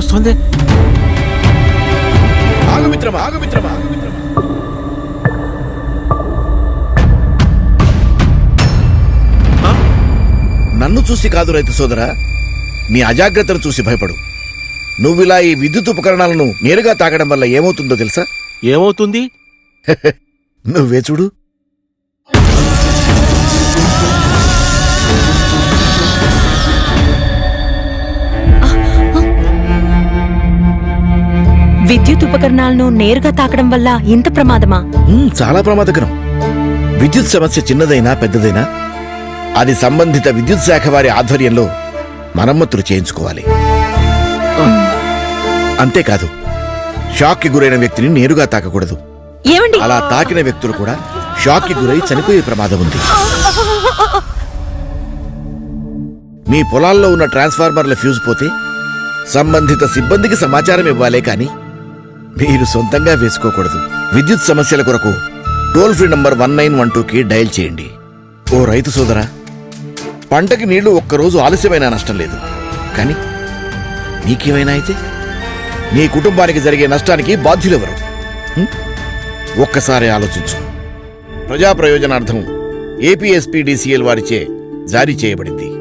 వస్తుంది. ఆగు మిత్రమా ఆగు మిత్రమా నన్ను చూసి కాదు రైతు సోదరా నీ అజాగ్రత్తను చూసి భయపడు. నువ్విలా ఈ విద్యుత్ ఉపకరణాలను నేరుగా తాకడం వల్ల ఏమవుతుందో తెలుసా? ఏమవుతుంది? నువ్వే చూడు. విద్యుత్ ఉపకరణాలను నేరుగా తాకడం వల్ల ఇంత ప్రమాదమా? చాలా ప్రమాదకరం. విద్యుత్ సమస్య చిన్నదైనా పెద్దదైనా అది సంబంధిత విద్యుత్ శాఖ వారి ఆధ్వర్యంలో మరమ్మతులు చేయించుకోవాలి. అంతేకాదు షాక్కి గురైన వ్యక్తిని నేరుగా తాకకూడదు. ఏమండి? అలా తాకిన వ్యక్తులు కూడా షాక్కి గురై చనిపోయే ప్రమాదం ఉంది. మీ పొలాల్లో ఉన్న ట్రాన్స్ఫార్మర్ల ఫ్యూజ్ పోతే సంబంధిత సిబ్బందికి సమాచారం ఇవ్వాలే కానీ మీరు సొంతంగా వేసుకోకూడదు. విద్యుత్ సమస్యల కొరకు toll free number one nine one టూకి డయల్ చేయండి. ఓ రైతు సోదరా పంటకి నీళ్ళు ఒక్కరోజు ఆలస్యమైనా నష్టం లేదు. కానీ నీకేమైనా అయితే? నీ కుటుంబానికి జరిగే నష్టానికి బాధ్యులెవరు? ఒక్కసారి ఆలోచించు. ప్రజా ప్రయోజనార్థం ఏపీఎస్పీడీసీఎల్ వారిచే జారీ చేయబడింది.